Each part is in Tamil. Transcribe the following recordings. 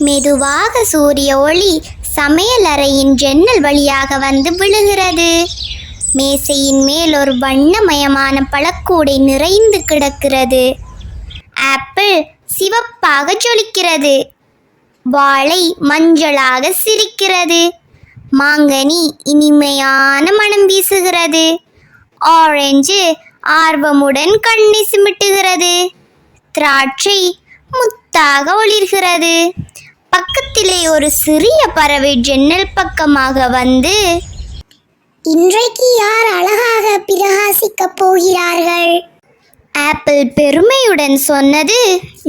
மெதுவாக சூரிய ஒளி சமையலறையின் ஜன்னல் வழியாக வந்து விழுகிறது. மேசையின் மேல் ஒரு வண்ணமயமான பழக்கூடை நிறைந்து கிடக்கிறது. ஆப்பிள் சிவப்பாக ஜொலிக்கிறது. வாழை மஞ்சளாக சிரிக்கிறது. மாங்கனி இனிமையான மனம் வீசுகிறது. ஆரஞ்சு ஆர்வமுடன் கண்ணை சிமிட்டுகிறது திராட்சை முத்தாக ஒளிர்கிறது. பக்கத்திலே ஒரு சிறிய பறவை ஜன்னல் பக்கமாக வந்து இன்றைக்கு யார் அழகாக பிரகாசிக்கப் போகிறார்கள்? ஆப்பிள் பெருமையுடன் சொன்னது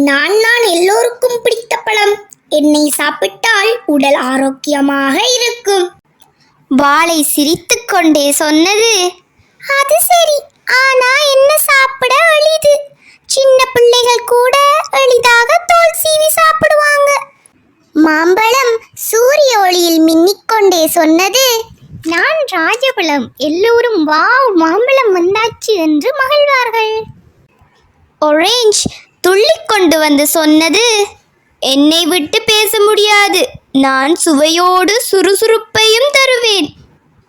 நான் நான் எல்லோருக்கும் பிடித்த பழம். என்னை சாப்பிட்டால் உடல் ஆரோக்கியமாக இருக்கும். வாளை சிரித்துக்கொண்டே சொன்னது அது சரி. ஆனா என்ன சாப்பிட அழிது சின்ன பிள்ளைகள் கூட எளிதாக தோல் சீவி சாப்பிடுவாங்க மாம்பழம் சூரிய ஒளியில் மின்னிக்கொண்டே சொன்னது நான் ராஜபலம் எல்லோரும் வாவ் மாம்பழம் வந்தாச்சு என்று மகிழ்வார்கள். ஒரேஞ்ச் துள்ளி கொண்டு வந்து சொன்னது என்னை விட்டு பேச முடியாது. நான் சுவையோடு சுறுசுறுப்பையும் தருவேன்.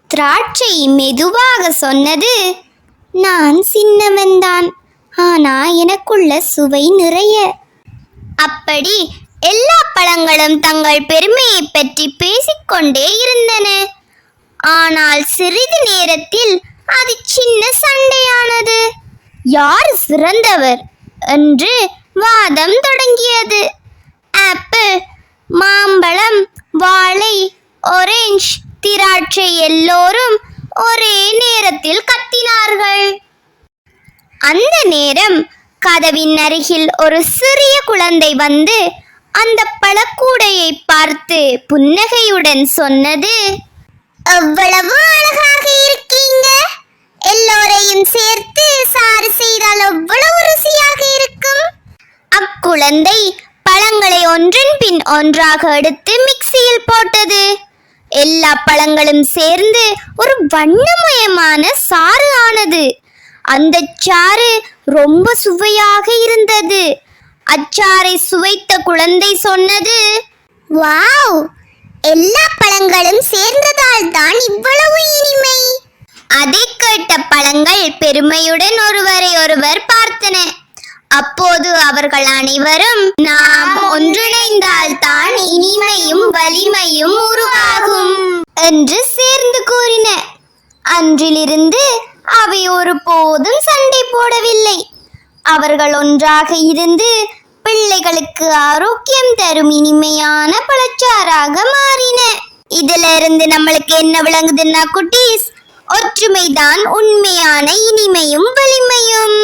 திராட்சை மெதுவாக சொன்னது நான் சின்னவன்தான். ஆனா எனக்குள்ள சுவை நிறைய. அப்படி எல்லா பழங்களும் தங்கள் பெருமையை பற்றி பேசிக்கொண்டே இருந்தன. ஆனால் சிறிது நேரத்தில் அது சின்ன சண்டையானது. யார் சிறந்தவர் என்று வாதம் தொடங்கியது. ஆப்பிள் மாம்பழம் வாழை ஒரேஞ்ச் திராட்சை எல்லோரும் ஒரே நேரத்தில் கத்தினார்கள். அந்த நேரம் கதவின் அருகில் ஒரு சிறிய குழந்தை வந்து அந்த பழக்கூடையை பார்த்து புன்னகையுடன் சொன்னது அவ்வளவு அழகாக இருக்கீங்க. எல்லோரையும் சேர்த்து சாறு செய்தால் அவ்வளவு ருசியாக இருக்கும். அக்குழந்தை பழங்களை ஒன்றின் பின் ஒன்றாக எடுத்து மிக்சியில் போட்டது. எல்லா பழங்களும் சேர்ந்து ஒரு வண்ணமயமான சாறு ஆனது. அந்த சாறு ரொம்ப சுவையாக இருந்தது. அச்சாரை சுவைத்த குழந்தை சொன்னது வாவ் எல்லா பழங்களும் சேர்ந்ததால் தான் இவ்வளவு இனிமை. அதை கேட்ட பழங்கள் பெருமையுடன் ஒருவரை ஒருவர் பார்த்தன. அப்போது அவர்கள் அனைவரும் நாம் ஒன்றிணைந்தால் தான் இனிமையும் வலிமையும் உருவாகும் என்று சேர்ந்து கூறின. அன்றிலிருந்து அவை ஒருபோதும் சண்டை போடவில்லை. அவர்கள் ஒன்றாக இருந்து பிள்ளைகளுக்கு ஆரோக்கியம் தரும் இனிமையான பழச்சாறாக மாறின. இதுல இருந்து நம்மளுக்கு என்ன விளங்குதுன்னா குட்டீஸ் ஒற்றுமைதான் உண்மையான இனிமையும் வலிமையும்.